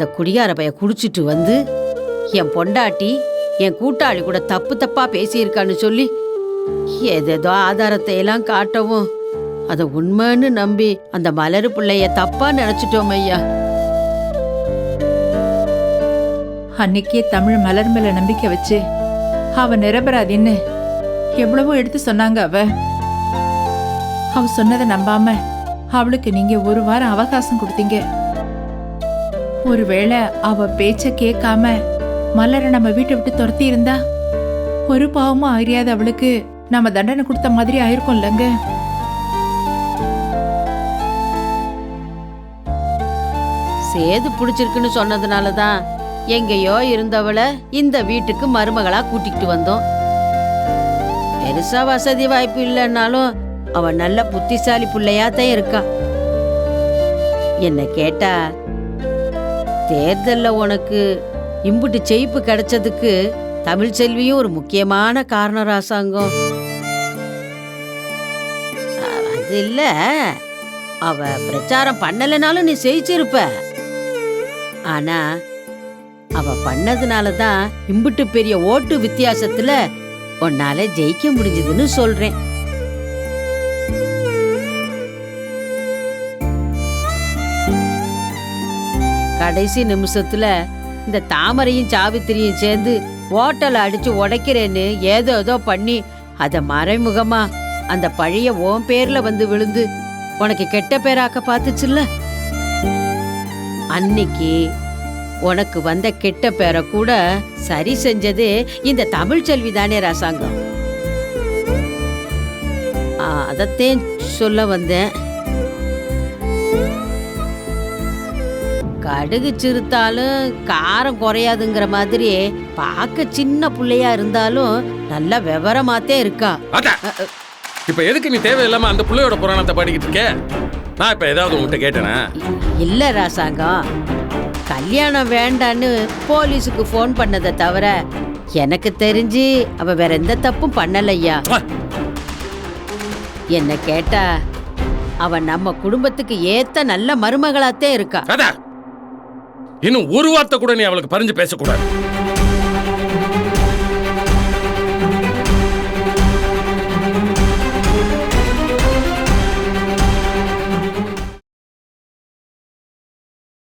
அந்த குடியார பைய குடிச்சிட்டு வந்து என் பொண்டாட்டி என் கூட்டாளி கூட தப்பு தப்பா பேசியிருக்கான்னு சொல்லி ஏதேதோ ஆதாரத்தை எல்லாம் காட்டவும் அதை உண்மைன்னு நம்பி அந்த மலரு பிள்ளைய தப்பா நினைச்சிட்டோம் ஐயா. அன்னைக்கே தமிழ் மலர் மேல நம்பிக்கை வச்சு அவ நிரபராதின்னு எவ்வளவோ எடுத்து சொன்னாங்க அவ. அவ சொன்னதை நம்பாம அவளுக்கு நீங்க ஒரு வாரம் அவகாசம் கொடுத்தீங்க. ஒருவேளை அவ பேச்ச கேட்காம மலரை நம்ம வீட்டை விட்டு துரத்தி இருந்தா ஒரு பாவமும் அறியாத அவளுக்கு நம்ம தண்டனை கொடுத்த மாதிரி ஆயிருக்கும்லங்க. சேது பிடிச்சிருக்குன்னு சொன்னதுனால தான் எங்கேயோ இருந்தவளை இந்த வீட்டுக்கு மருமகளா கூட்டிகிட்டு வந்தோம். பெருசா வசதி வாய்ப்பு இல்லைன்னாலும் அவ நல்ல புத்திசாலி பிள்ளையாத்தான் இருக்கா. என்ன கேட்டா தேர்தலில் உனக்கு இம்புட்டு ஜெயிப்பு கிடைச்சதுக்கு தமிழ் செல்வியும் ஒரு முக்கியமான காரணம் ராசாங்கம். அது இல்லை. அவ பிரச்சாரம் பண்ணலைனாலும் நீ ஜெயிச்சிருப்ப ஆனா அவ பண்ணதுனால தான் இம்புட்டு பெரிய ஓட்டு வித்தியாசத்துல உன்னால ஜெயிக்க முடிஞ்சதுன்னு சொல்றேன். கடைசி நிமிஷத்துல இந்த தாமரையும் சாவித்திரியும் சேர்ந்து ஓட்டலை அடிச்சு உடைக்கிறேன்னு ஏதோ ஏதோ பண்ணி அதை மறைமுகமா அந்த பழைய ஓம் பேர்ல வந்து விழுந்து உனக்கு கெட்ட பேராக்க பார்த்துச்சுல்ல? அன்னைக்கு உனக்கு வந்த கெட்ட பேரை கூட சரி செஞ்சது இந்த தமிழ் செல்வி தானே ராசாங்கம் அதத்தேன் சொல்ல வந்தேன். கடுகு சிறுத்தாலும் காரம் குறையாதுங்கிற மாதிரி பார்க்க சின்ன புள்ளையா இருந்தாலும் நல்ல விவரமாத்தே இருக்கா. இப்ப எதுக்கு நீ தேவையில்லாம அந்த புள்ளையோட புராணத்தை பாடிக்கிட்டு இருக்க? நான் இப்ப ஏதாவது உங்ககிட்ட கேட்டேனா? இல்ல ராசாங்கம். கல்யாணம் வேண்டான்னு போலீஸுக்கு ஃபோன் பண்ணதை தவிர எனக்கு தெரிஞ்சு அவ வேற எந்த தப்பும் பண்ணலையா? என்ன கேட்டா அவ நம்ம குடும்பத்துக்கு ஏத்த நல்ல மருமகளாத்தே இருக்கா. இன்னும் ஒரு வார்த்தை கூட நீ அவளுக்கு பறிஞ்சு பேசக்கூடாது.